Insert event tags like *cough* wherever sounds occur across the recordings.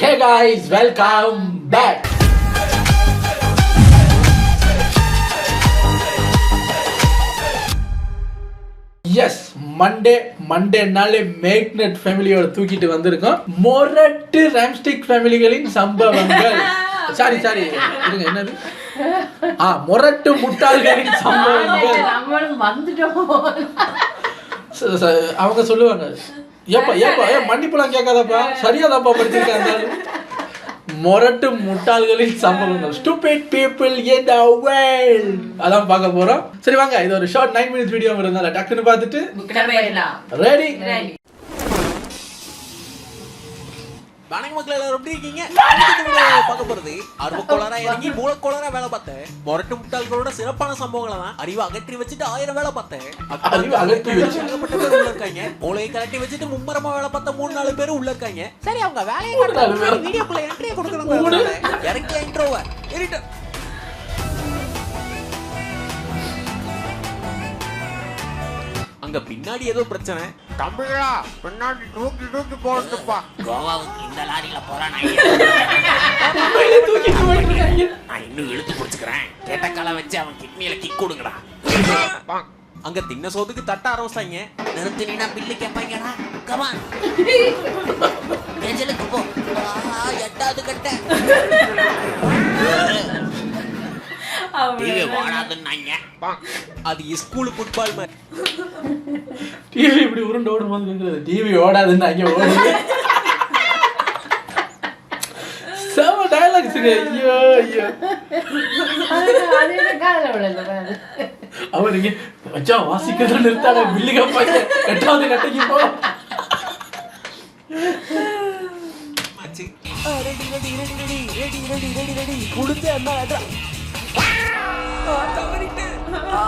Hey guys, welcome back. Yes Monday மண்டேனாலே magnet ஃபேமிலியோட தூக்கிட்டு வந்திருக்கோம். மொரட்டு ராம்ஸ்டிக் ஃபேமிலிகளின் சம்பவங்கள். *laughs* சாரி சாரி இருங்க என்னது? ஆ மொரட்டு முட்டாள்களின் *laughs* சம்பவங்கள். வந்துட்டோம். அவங்க சொல்லுவாங்க. ஏப்பா ஏப்பா ஏ மன்னிப்புலாம் கேட்காதப்பா. சரியா தாப்பா படிச்சிருக்காங்க. மொரட்டு முட்டாள்களின் சம்பவங்கள். Stupid people in the world அதான் பார்க்க போறோம். சரி வாங்க. இது ஒரு ஷார்ட் நைன் மினிட்ஸ் வீடியோ இருந்தால டக்குன்னு பார்த்துட்டு ரெடி வணக்கம் மக்கள் எல்லாரும் எப்படி இருக்கீங்க? பார்க்க போறது ஆர்வக்கோளாரா இறங்கி மூலக்கோளாரா வேலை பார்த்தேன். மொரட்டு முட்டாள்களோட சிறப்பான சம்பவங்களை தான் அறிவை அகற்றி வச்சுட்டு ஆயிரம் வேலை பார்த்தேன். இருக்காங்க. மூளையை கலட்டி வச்சுட்டு மும்மரமா வேலை பார்த்த மூணு நாலு பேர் உள்ள இருக்காங்க. சரி அவங்க வேலையை. காட்டுறாங்க வீடியோக்குள்ள என்ட்ரியை கொடுக்கணும். இறக்கி இன்ட்ரோவர் இருட்டு அங்க பின்னாடி ஏதோ பிரச்சனை. தம்பிகளா பின்னாடி தூக்கி தூக்கி போடுப்பா கோவாவுக்கு இந்த லாரியில போறான்? நான் இன்னும் இழுத்து பிடிச்சுக்கிறேன். கேட்ட காலை வச்சு அவன் கிட்னியில கிக் கொடுங்கடா. அங்க தின்ன சோத்துக்கு தட்ட ஆரம்பிச்சிட்டாங்க நிறுத்தினா பில்லு கேட்பாங்கடா கமான் நெஞ்சலுக்கு போ. எட்டாவது கட்ட. அது ஸ்கூல் ஃபுட்பால் மாதிரி. டிவி இப்படி உருண்டு ஓடும் போது கேட்குறது டிவி ஓடாதுன்னு அங்கே ஓடுது செம டயலாக்ஸுங்க ஐயோ ஐயோ. பாரு. அவருக்கு வச்சா வாசிக்கிறத நிறுத்தாட பில்லுக பையன் எட்டாவது கட்டைக்கு போ. Ready, ready, ready, ready, ready, ready, ready, ready. குடிச்சு அண்ணா, அட்ரா. ஆ,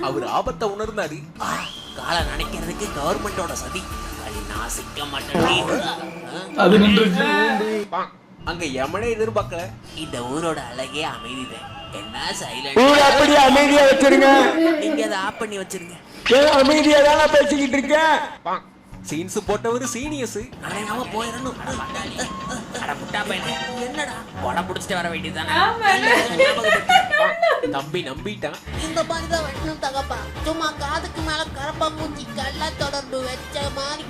அவர் ஆபத்தை உணர்ந்தாரு. காலை நினைக்கிறதுக்கு கவர்மெண்டோட சதி. களி நாசிக்க மாட்டேன். அது நின்றுச்சு. அங்க யமனே எதிர்பார்க்கல. இந்த ஊரோட அழகே அமைதிதான். என்ன சைலண்ட் அப்படியே அமைதியா வச்சிருங்க. நீங்க அதை ஆஃப் பண்ணி வச்சிருங்க. அமைதியா தானே பேசிக்கிட்டு இருக்கேன்? சீன்ஸ் போட்டவர் சீனியஸ் அடையாம போயிடணும் என்னடா கொடை பிடிச்சிட்டு வர வேண்டியதுதானே நம்பி நம்பிட்டான் இந்த மாதிரி தான் வெட்டணும் தகப்பா சும்மா காதுக்கு மேல கரப்பா பூச்சி கல்லா தொடர்ந்து வச்ச மாதிரி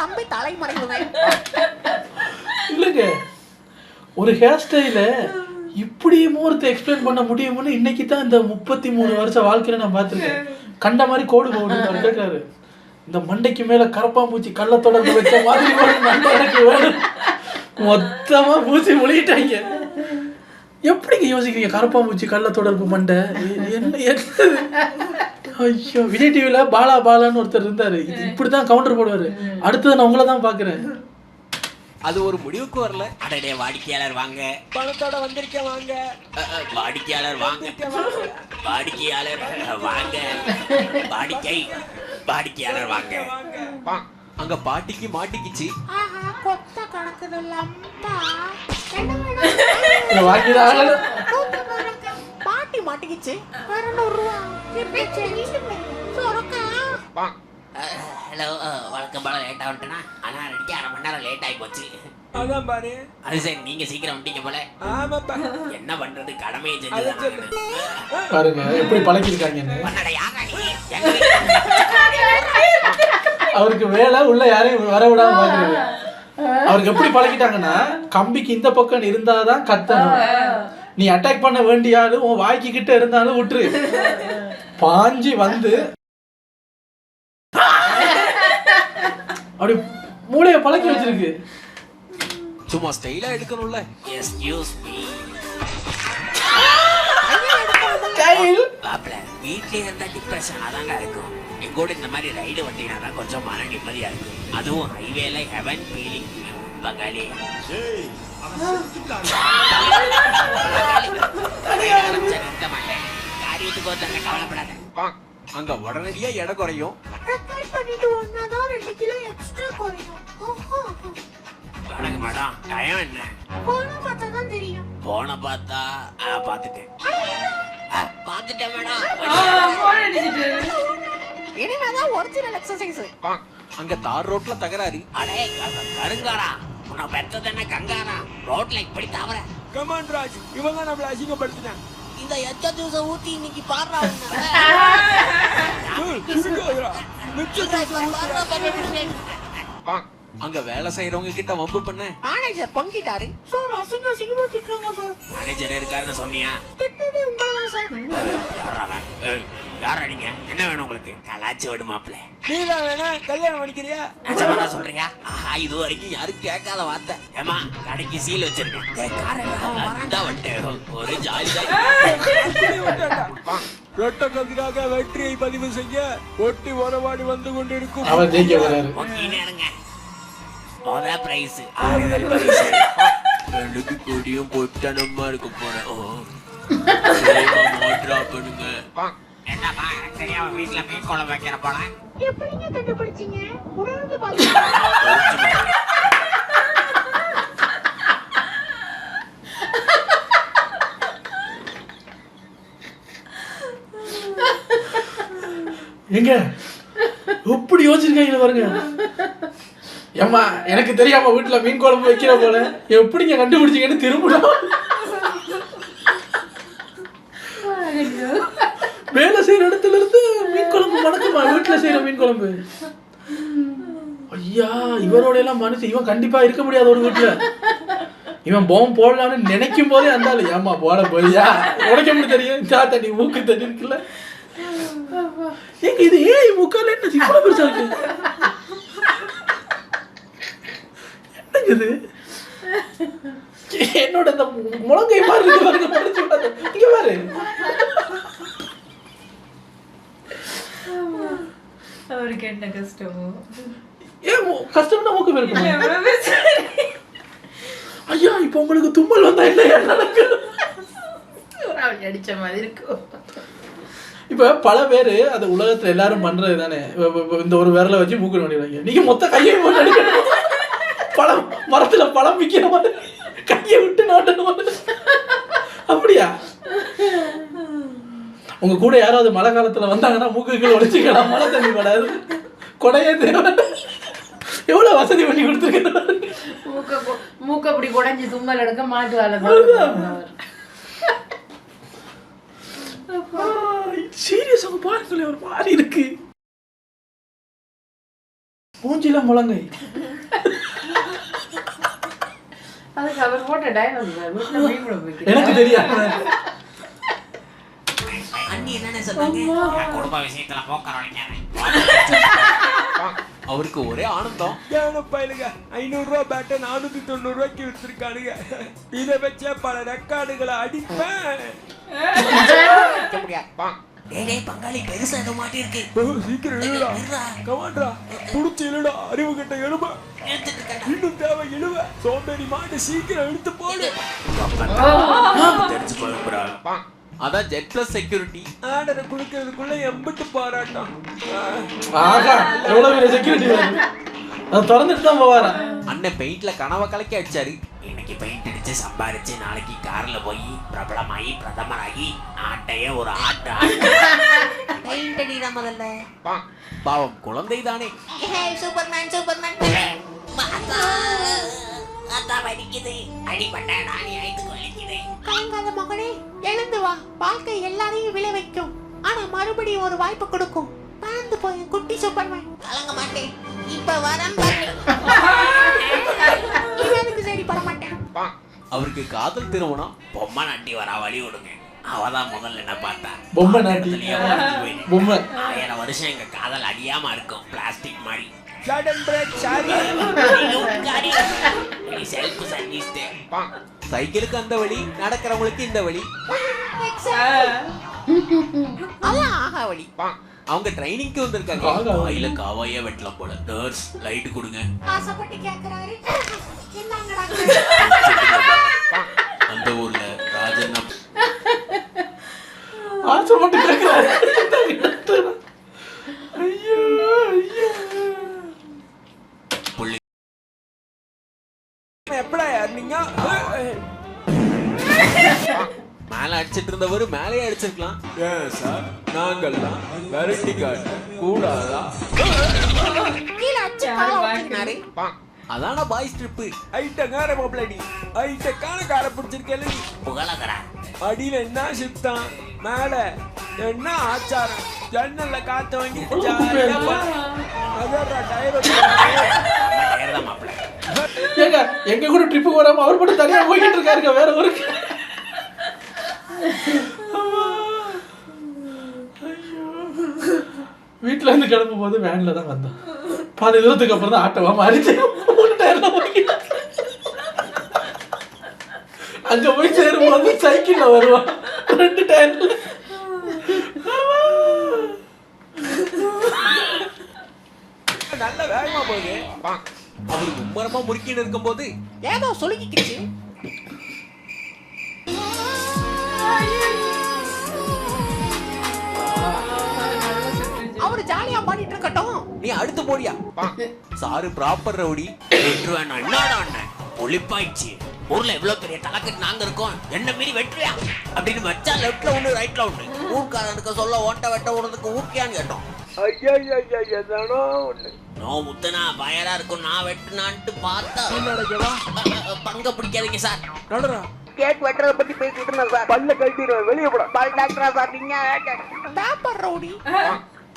தம்பி தலைமறைவுதான் இல்லைங்க ஒரு ஹேர் ஸ்டைல இப்படி மூர்த்தி எக்ஸ்பிளைன் பண்ண முடியும்னு இன்னைக்கு தான் இந்த முப்பத்தி மூணு வருஷம் வாழ்க்கையில நான் பார்த்துருக்கேன். கண்ட மாதிரி கோடு போடுன்னு கேட்கறாரு. இந்த மண்டைக்கு மேல கரப்பாம்பூச்சி கள்ள தொடர்பு வச்ச மாதிரி ஒரு எனக்கு வேணும் மொத்தமா பூச்சி முழுகிட்டாங்க எப்படிங்க யோசிக்கிறீங்க? கரப்பாம்பூச்சி கள்ள தொடர்பு மண்டை என்ன ஐயோ விஜய் டிவியில் பாலா பாலான்னு ஒருத்தர் இருந்தாரு. இது இப்படிதான் கவுண்டர் போடுவாரு. அடுத்தது நான் உங்களை தான் பாக்குறேன் அது ஒரு முடிவுக்கு வரல. அடடே வாடிக்கையாளர் வாங்க. பணத்தோட வந்திருக்க வாங்க. வாடிக்கையாளர் வாங்க. வாடிக்கையாளர் வாங்க. வாடிக்கை. வாடிக்கையாளர் வாங்க. அங்க பாட்டிக்கு மாட்டிக்கிச்சு. கொத்த கணக்குது பாட்டி மாட்டிக்கிச்சு. ஹலோ வழக்கம் படம் லேட்டாக வந்துட்டேனா? ஆனால் நேரம் லேட் ஆகி போச்சு. அதான் பாரு. அது சரி நீங்க சீக்கிரம் வந்துட்டீங்க போல. ஆமாப்பா. என்ன பண்றது கடமையை செஞ்சு பாருங்க எப்படி வீட்டுக்கு அவருக்கு வேலை உள்ள யாரையும் வர விடாம பாக்குறது அவருக்கு எப்படி பழக்கிட்டாங்கன்னா கம்பிக்கு இந்த பக்கம் இருந்தாதான் கத்தணும். நீ அட்டாக் பண்ண வேண்டிய ஆளு உன் வாய்க்கு கிட்ட இருந்தாலும் விட்டுரு. பாஞ்சி வந்து. *laughs* அப்படி மூளைய பழக்கி வச்சிருக்கு. சும்மா ஸ்டைலா எடுக்கணும்ல. எஸ்கியூஸ் மீ கையில் பாப்பல வீட்லயே இருந்தா டிப்ரெஷன் அதாங்க இருக்கும். எங்க கூட இந்த மாதிரி ரைடு வண்டினா தான் கொஞ்சம் மன நிம்மதியா இருக்கும். அதுவும் ஹைவேல ஹெவன் ஃபீலிங் மாட்டேன் காரியத்துக்கு ஒருத்தங்க கவலைப்படாத அங்க உடனடியா எடை குறையும். வணக்கம் மேடம். டைம் என்ன? போன பார்த்தா தான் தெரியும் போன பார்த்தா ஆ, பார்த்துட்டேன் பண்ணிட்டேன் மேடம். இனிமேதான் ஒரிஜினல் எக்ஸசைஸ் அங்க தார் ரோட்ல தகராறு. அடே கருங்காரா? உன்னை பெத்தது என்ன கங்காரா ரோட்ல இப்படி தவற. Come on Raj. தான் நம்மள அசிங்கப்படுத்தினான் இந்த எச்ச ஜூஸ ஊத்தி இன்னைக்கு பாடுறா சுருக்காதடா மிச்சம் அங்க வேலை செய்யறவங்க கிட்ட வம்பு பண்ண. மேனேஜர் பொங்கிட்டாரு. சார் அசிங்க அசிங்கமா திட்டுறாங்க சார். மேனேஜர் இருக்காருன்னு சொன்னியா? சார். யாரா அவன்? ஏய், யாரா நீங்க? என்ன வேணும் உங்களுக்கு? கலாச்சி விடு மாப்பிள்ள. நீதான் வேணா கல்யாணம் பண்ணிக்கிறியா? நிஜமாடா சொல்றியா ஆஹா இது வரைக்கும் யாரும் கேட்காத வார்த்தை. ஏமா கடைக்கு சீல் வச்சிருக்கேன். வந்தா வந்துட்டேன். ஒரு ஜாலி ரொட்ட கதிராக வெற்றியை பதிவு செய்ய ஒட்டி உறவாடி வந்து கொண்டிருக்கும் ரெண்டுக்கு கொடியும் பொட்டனமா இருக்க போறேன் *laughs* பண்ணுங்க. என்னப்பா தெரியாம வீட்டுல மீன் குழம்பு வைக்கிற போல? எப்படிங்க கண்டுபிடிச்சீங்க? எங்க? எப்படி யோசிச்சிருக்காங்க பாருங்க. ஏம்மா எனக்கு தெரியாம வீட்டுல மீன் குழம்பு வைக்கிற போல. எப்படிங்க கண்டுபிடிச்சீங்கன்னு திரும்பணும். வேலை செய்யற இடத்துல இருந்து மீன் குழம்பு மணக்குமா வீட்டுல செய்யற மீன் குழம்பு. ஐயா இவரோட எல்லாம் மனுஷன் இவன் கண்டிப்பா இருக்க முடியாது ஒரு வீட்டுல. இவன் போம் போடலாம்னு நினைக்கும் போதே அந்த ஆளு ஏமா போட போறியா? உடைக்க முடியும் தெரியும்? தா தண்ணி மூக்கு தண்ணி இருக்குல்ல ஏங்க இது ஏன் முக்கால என்ன இவ்வளவு பெருசா இருக்கு? என்னங்க இது? என்னோட இந்த முழங்கை மாதிரி இருக்கு பாருங்க மடிச்சு விடாத. இங்க பாரு. அவருக்கு என்ன கஷ்டமோ? ஏன் கஷ்டம்னா மூக்கு இருக்குமா எவ்வளவு சரி. ஐயா இப்போ உங்களுக்கு தும்மல் வந்தா என்ன அடிச்ச மாதிரி இருக்கும். இப்ப பல பேர் அந்த உலகத்துல எல்லாரும் பண்றது தானே. இந்த ஒரு விரலை வச்சு மூக்கு நோண்டிடுவாங்க நீங்க மொத்த கையை போட்டு பழம் மரத்துல பழம் விற்கிற மாதிரி. கையை விட்டு நோண்டணும் அப்படியா? உங்க கூட யாராவது மழை காலத்துல வந்தாங்கன்னா மூக்குகள் உடைச்சிக்கலாம் மழை தண்ணி படாது. கொடையே தேவை. எவ்வளவு வசதி பண்ணி கொடுத்துருக்கேன் மூக்க அப்படி குடைஞ்சு தும்மல் எடுக்க மாட்டு வேலை சீரியஸ் அவங்க பாருங்களேன் ஒரு மாதிரி இருக்கு. மூஞ்சில முழங்கை. எனக்கு தெரியாது. அவருக்கு ஒரே ஆனந்தம். ஏன பயலுங்க ஐநூறு ரூபா பேட்டை நானூத்தி தொண்ணூறு ரூபாய்க்கு வித்துருக்கானுங்க. இதை வச்சே பல ரெக்கார்டுகளை அடிப்பேன். டேய் பங்காளி பெருசா ஏதோ மாட்டி இருக்கு சீக்கிரம் எழுடா கமாண்டா. புடிச்சு எழுடா அறிவு கட்ட எழுப. இன்னும் தேவை எழுவ. சோம்பேறி மாட்டு சீக்கிரம் இழுத்து போடு. தெரிஞ்சு போய் அதான் ஜெட் பிளஸ் செக்யூரிட்டி ஆர்டரை கொடுக்கறதுக்குள்ள எம்பிட்டு பாராட்டம். ஆகா எவ்வளவு பெரிய செக்யூரிட்டி வருது அது திறந்துட்டு தான் போவாரா அண்ணன் பெயிண்ட்ல கனவை கலக்கி அடிச்சாரு. இன்னைக்கு பெயிண்ட் அடிச்சு சம்பாரிச்சு நாளைக்கு கார்ல போய் பிரபலமாகி பிரதமராகி நாட்டையே ஒரு ஆட்டு பெயிண்ட் அடிடா முதல்ல. பாவம் குழந்தை தானே. சூப்பர்மேன் சூப்பர்மேன் அத்தா வலிக்குது. அடிப்பட்ட நானி ஐந்து கொல்லிக்குது கலங்காத மகனே எழுந்து வா. வாழ்க்கை எல்லாரையும் விழ வைக்கும். ஆனா மறுபடியும் ஒரு வாய்ப்பு கொடுக்கும். பறந்து போய் குட்டி சூப்பர்மேன் கலங்க மாட்டேன். இப்ப. இவனுக்கு சரி பட மாட்டேன் அவருக்கு காதல் திருமணம்? பொம்மை நாட்டி வரா வழி விடுங்க. அவதான் முதல்ல என்ன பார்த்தா. பொம்மை நாட்டி. பொம்மை. ஆயிரம் வருஷம் எங்க காதல் அழியாம இருக்கும். பிளாஸ்டிக் மாதிரி. சைக்கிளுக்கு அந்த வழி நடக்கிறவங்களுக்கு இந்த வழி. *laughs* அதான் ஆகா வழி. அவங்க ட்ரைனிங்க்கு வந்திருக்காங்க. வாயில காவாயே வெட்டலாம் போல. நர்ஸ் லைட் கொடுங்க. ஆசைப்பட்டு கேக்குறாரு. என்னங்கடா அதான பாய்ஸ் ட்ரிப்பு ஐட்டங்கார மாப்பிள்ளடி. ஐட்டக்கான கார பிடிச்சிருக்கேன் நீ புகழகரா. அடியில என்ன சிப்தான் மேல என்ன ஆச்சாரம்? ஜன்னல்ல காத்த வாங்கி ஏங்க எங்க கூட ட்ரிப்பு வராம அவர் மட்டும் தனியா போய்கிட்டு இருக்காருங்க வேற ஊருக்கு. வீட்ல இருந்து கிளம்பும் போது வேன்ல தான் வந்தோம். பாதி தூரத்துக்கு அப்புறம் தான் ஆட்டோவா மாறிச்சு மூணு டயர்ல அங்க போய் சேரும்போது சைக்கிள்ல வருவான் ரெண்டு டயர்ல நல்ல வேகமா போகுது. அவர் மும்மரமா முறுக்கின்னு இருக்கும்போது ஏதோ சொல்லிக்கிச்சு. நீ அடுத்து போடியா? Sir proper rowdy. வேணாம் என்னடா அண்ணன். ஒளிப்பாயிடுச்சு ஊர்ல எவ்வளவு பெரிய தலைக்கட்டு நாங்க இருக்கோம். என்ன மீறி வெற்றியா அப்படின்னு வச்சா லெஃப்ட்ல ஒண்ணு ரைட்ல ஒண்ணு ஊர்க்காரனுக்கு சொல்ல ஓட்ட வெட்ட விடுறதுக்கு ஊக்கியான்னு கேட்டோம். நோ முத்தனா பயரா இருக்கும். நான் வெட்டுனான்ட்டு பார்த்தா. பங்க பிடிக்காதீங்க சார். நடரா கேட் வெட்டுறத பத்தி பேசிட்டு இருந்தேன் சார். பல்ல கழட்டிடுவேன் வெளியே போடா. பால் டாக்டரா சார். நீங்க ரவுடி.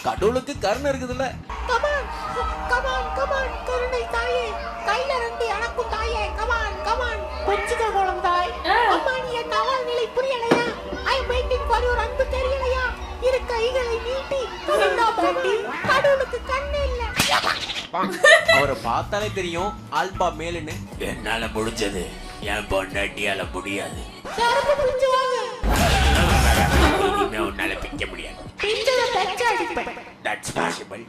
கடவுளுக்கு கருணை இருக்குதுல்ல. கமான் கமான் கமான் கருணை தாயே. கையில ரெண்டு எனக்கும் தாயே. கமான் கமான் கொஞ்சிக்க கோலம் தாய். அம்மா நீ என் நிலை புரியலையா? ஐ வெயிட்டிங் ஃபார் யுவர் அன்பு தெரியலையா? இரு கைகளை நீட்டி என்ன பாட்டி? கடவுளுக்கு கண்ணு இல்ல. அவரை பார்த்தாலே தெரியும் ஆல்பா மேலுன்னு. என்னால முடிஞ்சது. என் பொண்டாட்டியால முடியாது. சரக்கு புரிஞ்சு வாங்க இனிமே உன்னால பிக்க முடியாது. தட்ஸ் பாசிபிள்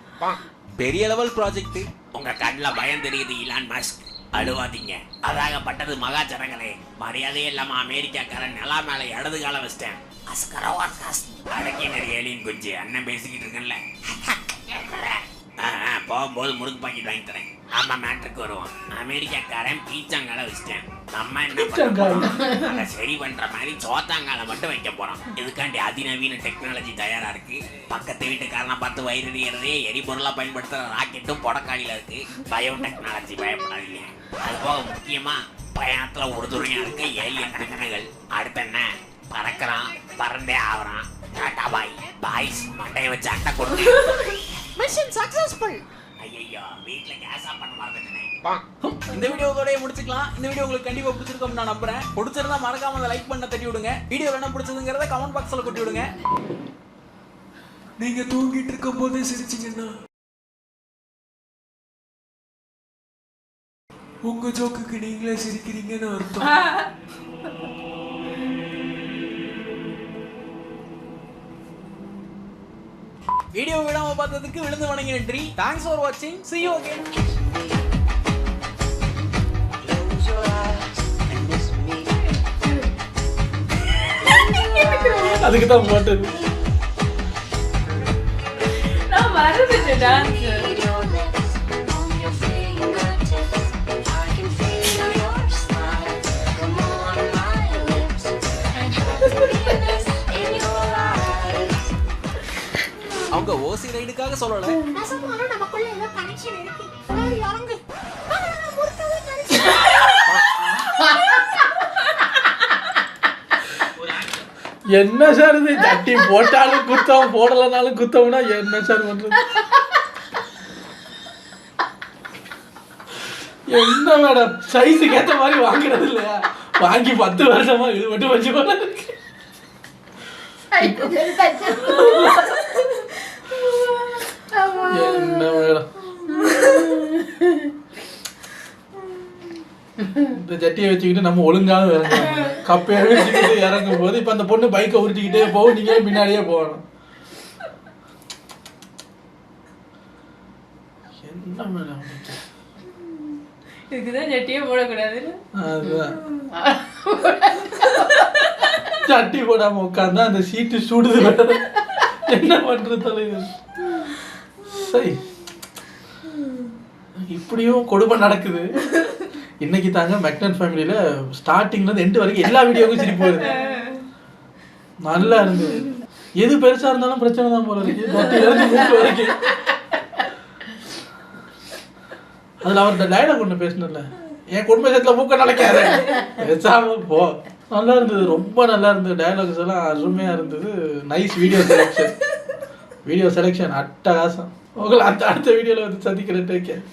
பெரிய லெவல் ப்ராஜெக்ட் உங்க கண்ணில் பயம் தெரியுது இலான் மாஸ்க் அழுவாதீங்க. அதாகப்பட்டது மகாஜனங்களே மரியாதையே இல்லாம அமெரிக்காக்காரன் நிலா மேல இடது கால வச்சிட்டேன். அஸ்கரவா அடக்கி நிறைய ஏலியன் குஞ்சு. அண்ணன் பேசிக்கிட்டு இருக்கேன்ல. *laughs* போகும்போது முறுக்கு பாக்கெட் வாங்கி தரேன். ஆமா மேட்ருக்கு வருவோம் அமெரிக்காக்காரன் பீச்சாங்கால வச்சிட்டேன். நம்ம என்ன பண்ண? அதை சரி பண்ற மாதிரி சோத்தாங்கால மட்டும் வைக்க போறோம். இதுக்காண்டி அதிநவீன டெக்னாலஜி தயாரா இருக்கு. பக்கத்து வீட்டுக்காரனை பார்த்து வயிறு எறியறதே எரிபொருளா பயன்படுத்துற ராக்கெட்டும் புடக்காடியில இருக்கு. பயோ டெக்னாலஜி பயப்படாதீங்க. அது போக முக்கியமா பயணத்துல உறுதுணையா இருக்க ஏலியன் குஞ்சுகள் அடுத்து என்ன? பறக்கிறான் பறந்தே ஆகுறான். டாடா பாய். பாய்ஸ் மண்டையை வச்சு அட்டை கொடுத்து மிஷன் சக்சஸ்ஃபுல் ஐயோ வீட்டுல கேஸ் ஆஃப் பண்ண மறந்துட்டேனே. இந்த வீடியோவோடய முடிச்சுக்கலாம். இந்த வீடியோ உங்களுக்கு கண்டிப்பா பிடிச்சிருக்கும் நான் நம்புறேன். பிடிச்சிருந்தா மறக்காம அந்த லைக் பண்ண தட்டி விடுங்க. வீடியோல என்ன பிடிச்சதுங்கிறத கமெண்ட் பாக்ஸ்ல கொட்டி விடுங்க. நீங்க தூங்கிட்டு இருக்கும் போதே சிரிச்சீங்கன்னா. உங்க ஜோக்குக்கு நீங்களே சிரிக்கிறீங்கன்னு அர்த்தம். *laughs* வீடியோ விடாம பார்த்ததுக்கு விழுந்து வணங்கி நன்றி. தேங்க்ஸ் ஃபார் வாட்சிங் see you again. அதுக்கு தான் போட்டது. நான் மறந்துட்டேன் அவங்க ஓசி ரைடுக்காக சொல்லல. நெசமாலும் நமக்குள்ள ஏதோ கனெக்ஷன் இருக்கு. சரி இறங்கு. ஆ, முறுக்கவே கனெக்ஷன் என்ன சார் இது? சட்டி போட்டாலும் குத்தம் போடலைனாலும் குத்தம்னா என்ன சார் பண்றது? என்ன மேடம் சைஸுக்கு ஏத்த மாதிரி வாங்குறது இல்லையா? வாங்கி பத்து வருஷமா இது மட்டும் வச்சு போல இருக்கு. என்ன மேடம் இந்த சட்டியை வச்சுக்கிட்டு நம்ம ஒழுங்காக இறங்கணும். கப்பையை வச்சுக்கிட்டு இறங்கும் போது இப்போ அந்த பொண்ணு பைக்கை உருட்டிக்கிட்டே போகும். நீங்க பின்னாடியே போகணும்? என்ன மேடம் இதுக்குதான் சட்டியே போடக்கூடாதுன்னு? அதுதான். சட்டி போடாம உட்காந்தா அந்த சீட்டு சுடுது. என்ன பண்றது தலைவர் சரி. இப்படியும் கொடுமை நடக்குது. இன்னைக்கு தாங்க மெக்டன் ஃபேமிலியில ஸ்டார்டிங்ல இருந்து எண்டு வரைக்கும் எல்லா வீடியோவுக்கும் சிரிப்பு வருது. நல்லா இருந்தது எது பெருசா இருந்தாலும் பிரச்சனை தான் போல இருக்கு. தொட்டில மூக்கு வரைக்கும். அதுல அவர்கிட்ட டைலாக் ஒண்ணு பேசணும்ல என் குடும்ப விஷயத்துல மூக்க நினைக்காத பேசாம போ. நல்லா இருந்தது ரொம்ப நல்லா இருந்தது. டயலாக்ஸ் எல்லாம் அருமையா இருந்தது. Nice video selection video selection அட்டகாசம். உங்களை அடுத்த அடுத்த வீடியோல வந்து சந்திக்கிறேன். Take care